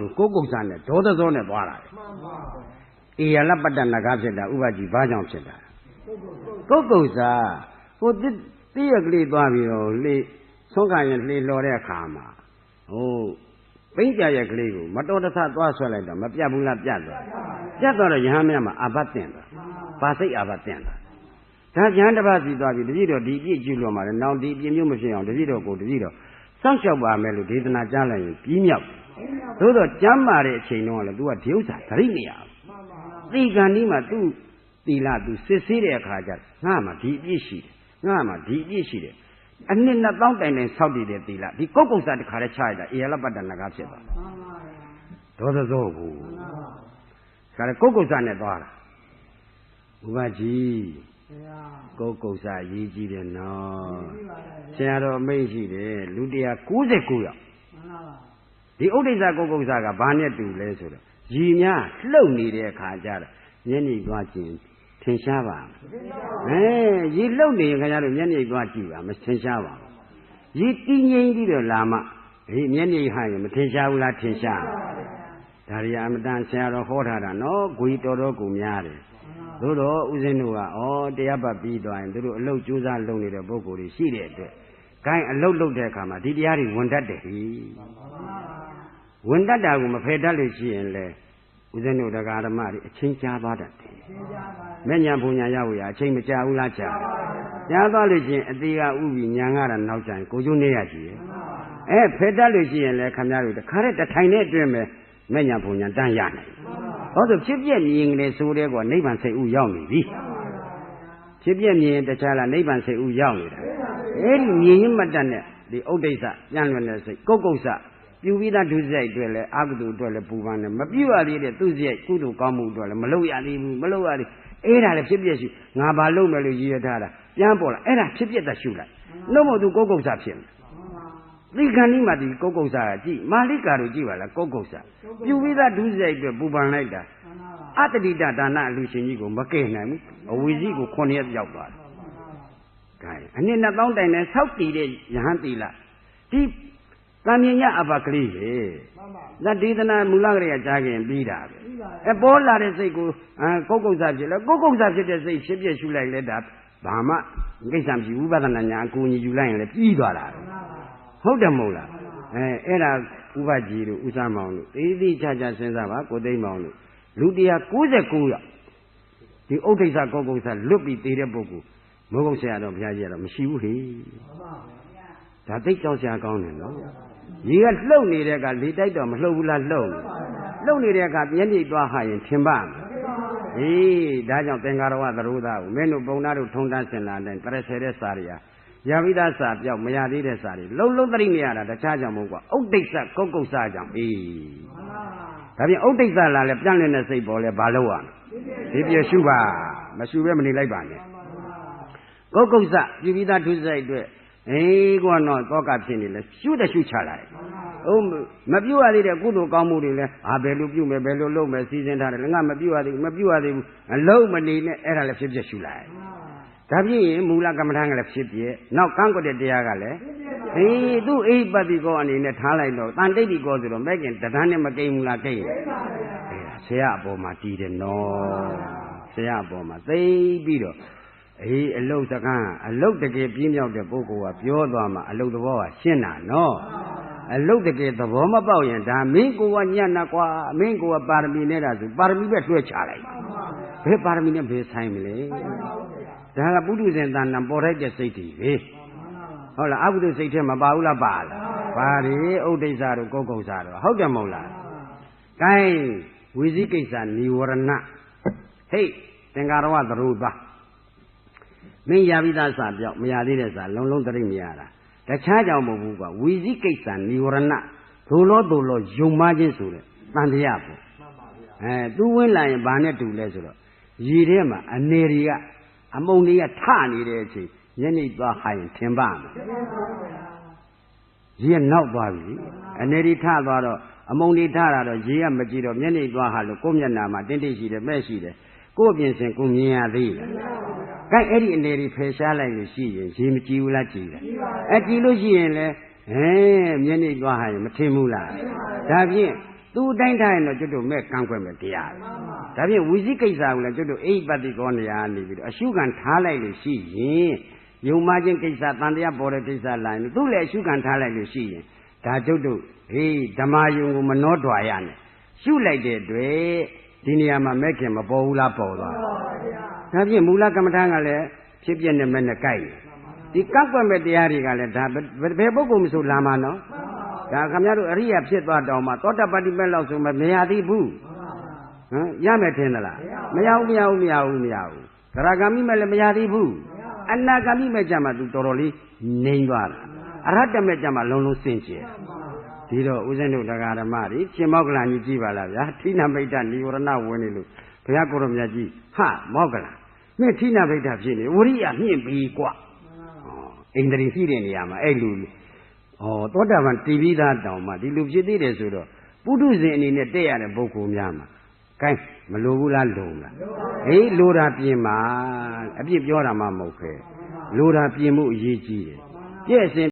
ဆိုကိုကုက္ဆာနဲ့ဒေါသဇောနဲ့သွားတာလေအေယလပတ္တနဂါဖြစ်တာဥပကြီးဘာကြောင့်ဖြစ်တာကုက္ကုဆာဟိုတိရကလေးသွားပြီးတော့လေဆုံးခါရင်လေလော်တဲ့အခါမှာဟိုပိဋကရဲ့ကလေးကိုမတော်တဆသွားဆွဲလိုက်တော့မပြတ်ဘူးလားပြတ်သွားပြတ်သွားတော့ယဟန်မြတ်မှာအာဘတ်တင်တာဘာစိတ်အာဘတ်တင်တာဒါယဟန်တစ်ပါးစီသွားပြီးတပည့်တော်ဒီအပြည့်ကျူလို့မှာလေနောက်ဒီအပြည့်မျိုးမဖြစ်အောင်တပည့်တော်ကိုတပည့်တော်စောင့်ရှောက်ပါမယ်လို့ဒေသနာကြားလိုက်ရင်ပြီးမြောက် သို့တော့ကျမ်းမာတဲ့အချိန်တုန်းကလည်း तू ကဒီဥစ္စာသတိမရဘူးသိကံဒီမှာ तू သီလ तू စစ်ဆေးတဲ့အခါကျငါမှဒီအပြည့်ရှိတယ်ငါမှဒီအပြည့်ရှိတယ်အနှစ်နှစ်ပေါင်းတိုင်တိုင်ဆောက်တည်တဲ့သီလဒီကုတ်ကုတ်စာတစ်ခါတည်းချရတာအေယလပတ္တနဂါဖြစ်သွားဒေါသဇောကိုဒါလည်းကုတ်ကုတ်စာနဲ့သွားတာဘုရားကြီးကုတ်ကုတ်စာရေးကြည့်တယ်နော်ဆရာတော်အမိတ်ရှိတယ်လူတရား69ယောက် ဒီဥဒိစ္စကုတ်ကုတ်စာကဘာနဲ့တူလဲဆိုတော့ရည်များလှုပ်နေတဲ့အခါကျတော့ညနေသွားခြင်းထင်ရှားပါအဲရေလှုပ်နေရင်ခင်ဗျားတို့မျက်နှာသွားကြည့်ပါမထင်ရှားပါဘူးရေတည်ငြိမ်ပြီးတော့လာမှဟေးမျက်နှာဟန်ရင်မထင်ရှားဘူးလားထင်ရှားဒါရီအမတန်ဆရာတော်ဟောထားတာနော်ဂွေတော်တော်ကိုများတယ်သို့တော့ဦးဇင်းတို့ကဩတရားပတ်ပြီးသွားရင်တို့အလုတ်ကြိုးစားလုပ်နေတဲ့ပုဂ္ဂိုလ်တွေရှိတဲ့အတွက်ကိုင်းအလုတ်လုပ်တဲ့အခါမှာဒီတရားတွေဝင်တတ်တယ်ဟိ ဝင်တတ်တာကိုမဖယ်တတ်လို့ရှိရင်လေဦးဇင်းတို့တရားဓမ္မတွေအချင်းကြားသွားတတ်တယ်မဲ့ညာဘုံညာရောက်ရအချိန်မကြာဘူးလားကြာကြားသွားလို့ရှိရင်အသေးကဥပြီးညာငါတာနောက်ကျရင်ကိုကျိုးနေရကြည့်အဲဖယ်တတ်လို့ရှိရင်လည်းခမရတို့တခါတည်းတထိုင်နဲ့အတွင်းပဲမဲ့ညာဘုံညာတန်းရနိုင်ဟောဆိုဖြစ်ပြက်မြင်ကလေးဆိုတဲ့ကောနိဗ္ဗာန်စိတ်ဥရောက်နေပြီဖြစ်ပြက်မြင်တခြားလားနိဗ္ဗာန်စိတ်ဥရောက်နေတာအဲ့ဒီမြင်ရင်မတတ်နဲ့ဒီဥဒိစ္စပြန်လွင်တဲ့စိတ်ကုတ်ကုတ်စ ပြုပြီးသားဒုစရိုက်အတွက်လည်းအကုသိုလ်အတွက်လည်းပူပန်တယ်မပြုရသေးတဲ့သူစရိုက်ကုသိုလ်ကောင်းမှုအတွက်လည်းမလုပ်ရသေးဘူးမလုပ်ရသေးအဲ့ဒါလည်းဖြစ်ပြက်ရှိငါဘာလုပ်မယ်လို့ရည်ရထားတာပြန်ပေါ်လာအဲ့ဒါဖြစ်ပြက်သက်ရှုလိုက်နှုတ်မသူကုတ်ကုတ်စဖြစ်မယ်သိခဏီမှာဒီကုတ်ကုတ်စာကကြည့်မာလိကာတို့ကြည့်ပါလားကုတ်ကုတ်စာပြုပြီးသားဒုစရိုက်အတွက်ပူပန်လိုက်တာအတ္တိတဒါနအလူရှင်ကြီးကိုမကဲနိုင်ဘူးအဝီစီကို9ရက်ရောက်သွားတယ်။ဒါအနှစ်နှစ်သောင်းတိုင်နဲ့ဆောက်တည်တဲ့ယဟန်တီလာဒီ ကံမြင်ရအဘကလေးပဲ။ဒါဒေသနာမူလကလေးကကြားခင်ပြီးတာပဲ။အဲပေါ်လာတဲ့စိတ်ကိုအဲကုတ်ကုတ်စာဖြစ်လဲကုတ်ကုတ်စာဖြစ်တဲ့စိတ်ဖြစ်ဖြစ်ရှုလိုက်လဲဒါဘာမှကိစ္စမရှိဝိပဿနာညာအကူကြီးယူလိုက်ရင်လည်းပြီးသွားတာပဲ။ဟုတ်တယ်မဟုတ်လား။အဲအဲ့ဒါဥပကြီးတို့ဥစားမောင်တို့သေးသေးချာချာစဉ်းစားပါကိုသိမ့်မောင်တို့လူတရား69ယောက်ဒီဥဒိစ္စကောကုစ္စလွတ်ပြီးသေးတဲ့ပုဂ္ဂိုလ်မဟုတ်ဆရာတော်ဘုရားကြီးကတော့မရှိဘူးဟေဒါသိကြောက်စရာကောင်းတယ်နော် ရေကလှုပ်နေတဲ့ကလေတိုက်တော့မလှုပ်ဘူးလားလှုပ်လှုပ်နေတဲ့ကမျက်နှိပ်သွားဟာရင်ထင်ပါမယ်ဟေးဒါကြောင့်သင်္ကာရဝသရုသားကိုမင်းတို့ပုံနာတို့ထုံတန်းစင်လာတဲ့တရဆယ်တဲ့စာတွေကရပိသားစာပြောက်မရသေးတဲ့စာတွေလုံးလုံးသတိမရတာတခြားကြောင့်မဟုတ်ကွာဥဒိစ္စကုတ်ကုစ္စကြောင့်အေးဒါပြင်ဥဒိစ္စလာလဲပြန့်လွင့်တဲ့စိတ်ပေါ်လဲဘာလို့ရမလဲဒီပြရှုပါမရှုပဲမနေလိုက်ပါနဲ့ကုတ်ကုစ္စပြည်ပြီးသားဒုစရိုက်အတွက် အေးကောတော့တောကဖြစ်နေလဲရှုတဲ့ရှုချလာတယ်ဟုတ်မပြုတ်ရသေးတဲ့ကုသိုလ်ကောင်းမှုတွေလဲအာဘယ်လိုပြုတ်မယ်ဘယ်လိုလုပ်မယ်စီစဉ်ထားတယ်ငါမပြုတ်ရသေးဘူးမပြုတ်ရသေးဘူးအလုံးမနေနဲ့အဲ့ဒါလည်းဖြစ်ဖြစ်ရှုလိုက်ဒါဖြစ်ရင်မူလကမ္မထာကလည်းဖြစ်ပြနောက်ကန့်ကွက်တဲ့တရားကလည်းအေးသူ့အိပတိကောအနေနဲ့ထားလိုက်တော့တန်တိတ်တိကောဆိုတော့မဲ့ခင်တဒန်းနဲ့မကိန်းဘူးလားကိန်းအေးဆရာအပေါ်မှာတည်တယ်နော်ဆရာအပေါ်မှာသိပြီးတော့ အေးအလုတ်တကန်းအလုတ်တကယ်ပြင်းမြောက်တဲ့ပုဂ္ဂိုလ်ကပြောသွားမှအလုတ်သဘောကရှင်းတာနော်အလုတ်တကယ်သဘောမပေါက်ရင်ဒါမင်းကိုကညံ့နာကွာမင်းကိုကပါရမီနဲ့တာဆိုပါရမီပဲတွဲချလိုက်ဘယ်ပါရမီနဲ့ဘယ်ဆိုင်မလဲဒါကပုထုဇဉ်တဏ္ဍပေါ်ထိုက်တဲ့စိတ်တွေပဲဟုတ်လားအကုသိုလ်စိတ်ထဲမပါဘူးလားပါလားပါတယ်ဥဒိစ္စတို့ကုတ်ကုတ်စာတို့ဟုတ်တယ်မဟုတ်လားကဲဝိဇိကိစ္စនិဝရဏဟိတ်သင်္ကာရဝသရုသား မင်းရပြီးသားစာပြောက်မရသေးတဲ့စာလုံးလုံးတရိမရတာတခြားကြောင့်မဟုတ်ဘူးကွာဝိဇိကိစ္စនិဝရဏဒိုလောဒိုလောယုံမခြင်းဆိုတဲ့တန်တရားပေါ့အဲသူဝင်လာရင်ဘာနဲ့တူလဲဆိုတော့ရည်ထဲမှာအနေတွေကအမုံတွေကထနေတဲ့အချိန်ညနေသွားဟိုင်ထင်ပါမယ်ရေနောက်သွားပြီအနေဒီထသွားတော့အမုံဒီထတာတော့ရေကမကြည့်တော့မျက်နှိသွားဟာလို့ကိုယ့်မျက်နှာမှာတင်းတိရှိတယ်မဲ့ရှိတယ်ကိုယ့်ပြင်စင်ကိုမြင်ရသေးတယ်။ အဲအဲ့ဒီအနေဒီဖယ်ရှားလိုက်လို့ရှိရင်ရေမကြည့်ဘူးလားကြည့်တယ်။အဲကြည့်လို့ရှိရင်လေဟဲမျက်နှိသွားဟာရင်မထင်ဘူးလား။ဒါဖြင့်သူအတိုင်းထားရင်တော့ကျွတ်တို့မဲ့ကန့်ကွက်မဲ့တရားပဲဒါဖြင့်ဝီစိကိစ္စကိုလည်းကျွတ်တို့အိပတိကောနေရာနေပြီးတော့အရှုခံထားလိုက်လို့ရှိရင်ယုံမချင်းကိစ္စတန်တရားပေါ်တဲ့ကိစ္စလာရင်သူ့လည်းအရှုခံထားလိုက်လို့ရှိရင်ဒါကျွတ်တို့ဟေးဓမ္မယုံကိုမနှောတွာရနဲ့ရှုလိုက်တဲ့အတွက်ဒီနေရာမှာမဲ့ခင်မပေါ်ဘူးလားပေါ်သွား ဒါဖြင့်မူလကမ္မထာကလည်းဖြစ်ပြတဲ့မဲ့နဲ့ကြိုက်တယ်ဒီကန့်ကွက်မဲ့တရားတွေကလည်းဒါဘယ်ပုဂ္ဂိုလ်မဆိုလာမှာနော်ဒါခမရတို့အရိယာဖြစ်သွားတောင်မှသောတပတ္တိမဲ့လောက်ဆိုမှမရသေးဘူးဟမ်ရမယ်ထင်သလားမရဘူးမရဘူးမရဘူးမရဘူးသရဂမိမဲ့လည်းမရသေးဘူးအနာဂမိမဲ့ကြမှာ तू တော်တော်လေးငြိမ့်သွားတာအရဟတမဲ့ကြမှာလုံးလုံးစင်ကြယ်ဒီတော့ဦးဇင်းတို့တရားဓမ္မတွေရှင်မောက္ကလန်ကြီးကြည့်ပါလားဗျာဌိနမိတ်တនិဝရဏဝင်နေလို့ဘုရားကိုရမြတ်ကြီးဟာမောက္ကလန် မင်းဌိနမိတ်တဖြစ်နေဝရိယမြင့်ပြီကွာအိန္ဒြေရှိတဲ့နေရာမှာအဲ့လူဩသောတာပန်တီးပြီးသားတောင်မှဒီလူဖြစ်သေးတယ်ဆိုတော့ပုထုဇဉ်အနေနဲ့တက်ရတဲ့ပုဂ္ဂိုလ်များမှာကဲမလိုဘူးလားလုံလားဟေးလိုတာပြင်ပါအပြစ်ပြောတာမှမဟုတ်ခဲလိုတာပြင်မှုအရေးကြီးတယ်ပြည့်စင်